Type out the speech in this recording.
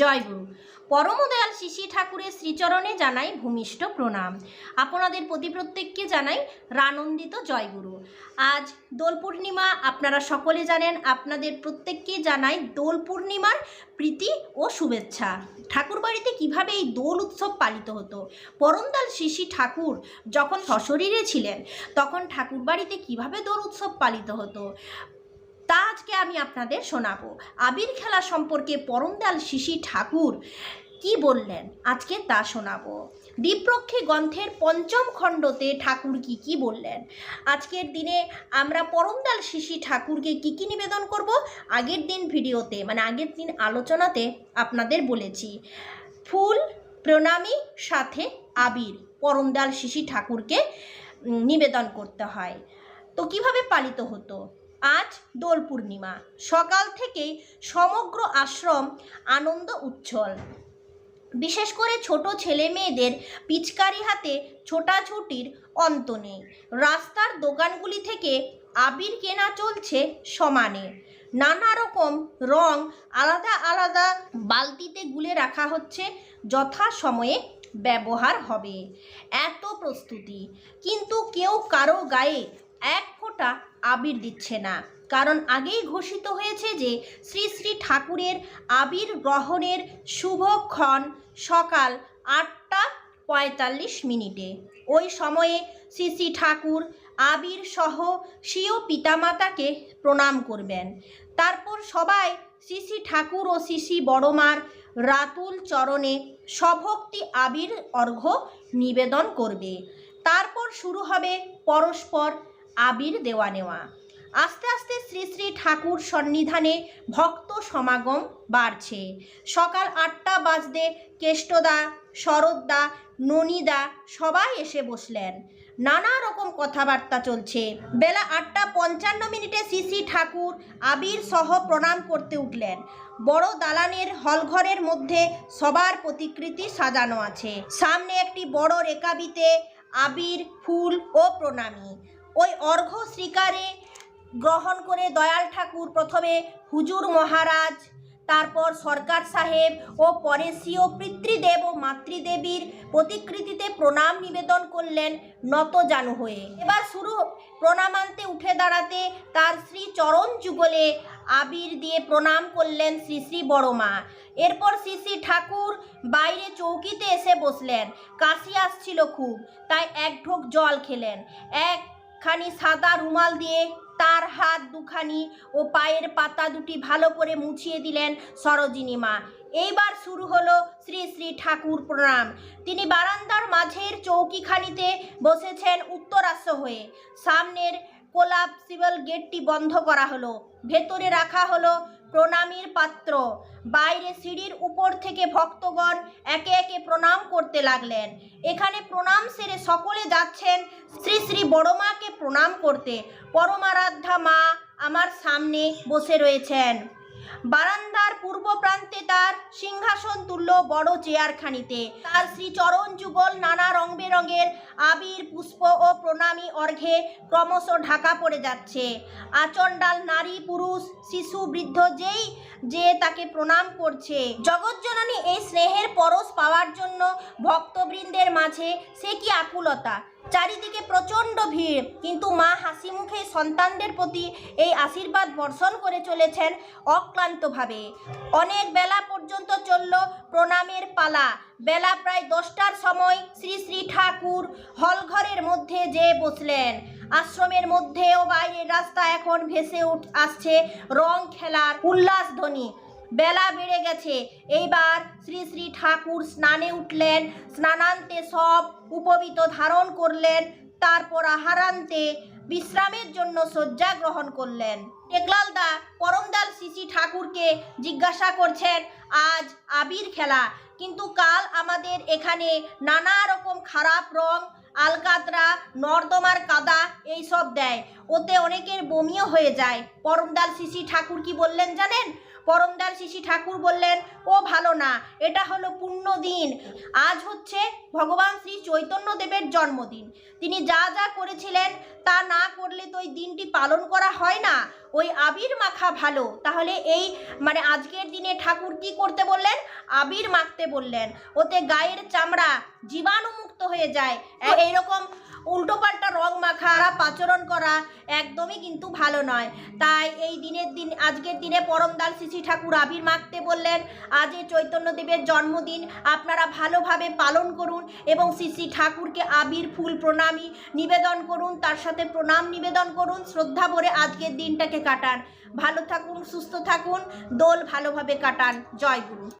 জয়গুরু পরমদয়াল শিশি ঠাকুরের শ্রীচরণে জানাই ভূমিষ্ঠ প্রণাম। আপনাদের প্রতি প্রত্যেককে জানাই রানন্দিত জয়গুরু আজ দোল পূর্ণিমা, আপনারা সকলে জানেন, আপনাদের প্রত্যেককে জানাই দোল পূর্ণিমার প্রীতি ও শুভেচ্ছা। ঠাকুর বাড়িতে কীভাবে এই দোল উৎসব পালিত হতো? পরমদাল শিশি ঠাকুর যখন সশরীরে ছিলেন, তখন ঠাকুর বাড়িতে কীভাবে দোল উৎসব পালিত হতো? তা আজকে আমি আপনাদের শোনাবো। আবির খেলা সম্পর্কে পরমদাল শিশি ঠাকুর কি বললেন? আজকে তা শোনাবো। দ্বীপরক্ষী গ্রন্থের পঞ্চম খণ্ডতে ঠাকুর কি কি বললেন? আজকের দিনে আমরা পরমদাল শিশি ঠাকুরকে কি কি নিবেদন করব? আগের দিন ভিডিওতে মানে আগের দিন আলোচনাতে আপনাদের বলেছি। ফুল, প্রণামী, সাথে আবির, পরমদাল শিশি ঠাকুরকে নিবেদন করতে হয়। তো কীভাবে পালিত হতো? আজ দোল পূর্ণিমা। সকাল থেকেই সমগ্র আশ্রম আনন্দ উচ্ছল। বিশেষ করে ছোট ছেলে মেয়েদের পিচকারি হাতে ছোটাছুটির অন্ত নেই। রাস্তার দোকানগুলি থেকে আবির কেনা চলছে সমানে। নানা রকম রং আলাদা আলাদা বালতিতে গুলে রাখা হচ্ছে যথা সময়ে ব্যবহার হবে। এত প্রস্তুতি। কিন্তু কেউ কারও গায়ে এক ফোঁটা আবির দিচ্ছে না। কারণ আগেই ঘোষিত হয়েছে যে, শ্রী শ্রী ঠাকুরের আবির গ্রহণের শুভক্ষণ সকাল আটটা পঁয়তাল্লিশ মিনিটে। ওই সময়ে শ্রী শ্রী ঠাকুর আবির সহ স্বীয় পিতামাতাকে প্রণাম করবেন। তারপর সবাই শ্রী শ্রী ঠাকুর ও শ্রী শ্রী বড়মার রাতুল চরণে সভক্তি আবির অর্ঘ্য নিবেদন করবে। তারপর শুরু হবে পরস্পর আবির দেওয়া নেওয়া। আস্তে আস্তে শ্রী শ্রী ঠাকুর সন্নিধানে ভক্ত সমাগম বাড়ছে। সকাল আটটা বাজতে কেষ্টদা, শরৎদা, ননিদা সবাই এসে বসলেন। নানা রকম কথাবার্তা চলছে। বেলা আটটা পঞ্চান্ন মিনিটে শ্রী শ্রী ঠাকুর আবির সহ প্রণাম করতে উঠলেন। বড় দালানের হলঘরের মধ্যে সবার প্রতিকৃতি সাজানো আছে। সামনে একটি বড় রেকাবিতে আবির, ফুল ও প্রণামী। ওই অর্ঘ্য শ্রীকারে গ্রহণ করে দয়াল ঠাকুর প্রথমে হুজুর মহারাজ, তারপর সরকার সাহেব ও পরে স্বীয় পিতৃদেব ও মাতৃদেবীর প্রতিকৃতিতে প্রণাম নিবেদন করলেন নত জানু হয়ে। এবার শুরু প্রণামান্তে উঠে দাঁড়াতে তার শ্রী চরণ যুগলে আবির দিয়ে প্রণাম করলেন শ্রী শ্রী বড়মা। এরপর শ্রী শ্রী ঠাকুর বাইরে চৌকিতে এসে বসলেন। কাশি আসছিল খুব, তাই এক ঢোক জল খেলেন। একখানি সাদা রুমাল দিয়ে তার হাত দুখানি ও পায়ের পাতা দুটি ভালো করে মুছিয়ে দিলেন সরোজিনী মা। এইবার শুরু হলো শ্রী শ্রী ঠাকুর প্রণাম। তিনি বারান্দার মাঝের চৌকিখানিতে বসেছেন উত্তরাস্য হয়ে। সামনের কোলাপসিবল গেটটি বন্ধ করা হলো। ভেতরে রাখা হলো প্রণামীর পাত্র। বাইরে সিঁড়ির উপর থেকে ভক্তগণ একে একে প্রণাম করতে লাগলেন। এখানে প্রণাম সেরে সকলে যাচ্ছেন শ্রী শ্রী বড়মাকে প্রণাম করতে। পরমারাধ্যা মা আমার সামনে বসে রয়েছেন। বারান্দার পূর্ব প্রান্তে তার সিংহাসন তুল্য বড় চেয়ারখানিতে। তার শ্রীচরণ যুগল নানা রং বেরঙের আবির, পুষ্প ও প্রণামী অর্ঘে ক্রমশ ঢাকা পড়ে যাচ্ছে। আচণ্ডাল নারী, পুরুষ, শিশু, বৃদ্ধ যেই যে তাকে প্রণাম করছে। জগজ্জননী এই স্নেহের পরশ পাওয়ার জন্য ভক্তবৃন্দের মাঝে সে কি আকুলতা? চারিদিকে প্রচণ্ড ভিড়। কিন্তু মা হাসি মুখে সন্তানদের প্রতি এই আশীর্বাদ বর্ষণ করে চলেছেন অক্লান্তভাবে। অনেক বেলা পর্যন্ত চলল প্রণামের পালা। বেলা প্রায় দশটার সময় শ্রী শ্রী ঠাকুর হলঘরের মধ্যে যে বসলেন। আশ্রমের মধ্যে ও বাইরের রাস্তা এখন ভেসে উঠ, আসছে রং খেলার উল্লাস ধ্বনি বেলা বেড়ে গেছে। এইবার শ্রী শ্রী ঠাকুর স্নানে উঠলেন, স্নানান্তে সব উপবিত ধারণ করলেন, তারপর আহারান্তে বিশ্রামের জন্য শয্যা গ্রহণ করলেন। টেকলাল দা পরমদাল শিশি ঠাকুরকে জিজ্ঞাসা করছেন, আজ আবির খেলা, কিন্তু কাল আমাদের এখানে নানা রকম খারাপ রং, আলকাতরা নর্দমার কাদা এই সব দেয়। ওতে অনেকের বমিও হয়ে যায়। পরমদাল শিশি ঠাকুর কি বললেন জানেন? পরমদার শিশি ঠাকুর বললেন ও ভালো না এটা হলো পুণ্য দিন। আজ হচ্ছে ভগবান শ্রী চৈতন্য দেবের জন্মদিন। তিনি যা যা করেছিলেন তা না করলে তো ওই দিনটি পালন করা হয় না। ওই আবির মাখা ভালো। তাহলে এই মানে আজকের দিনে ঠাকুর কি করতে বললেন? আবির মাখতে বললেন। ওতে গায়ের চামড়া জীবাণুমুক্ত হয়ে যায়। এ- এইরকম উল্টোপাল্টা রং মাখা পাচরণ করা একদমই কিন্তু ভালো নয়। তাই এই দিনের দিন, আজকের দিনে পরমদাল শ্রী ঠাকুর আবির মাখতে বললেন, আজ এই চৈতন্যদেবের জন্মদিন, আপনারা ভালোভাবে পালন করুন এবং শ্রী ঠাকুরকে আবির ফুল প্রণামী নিবেদন করুন, তার সাথে প্রণাম নিবেদন করুন, শ্রদ্ধা ভরে আজকের দিনটাকে কাটান। ভালো থাকুন, সুস্থ থাকুন, দোল ভালোভাবে কাটান। জয় গুরু।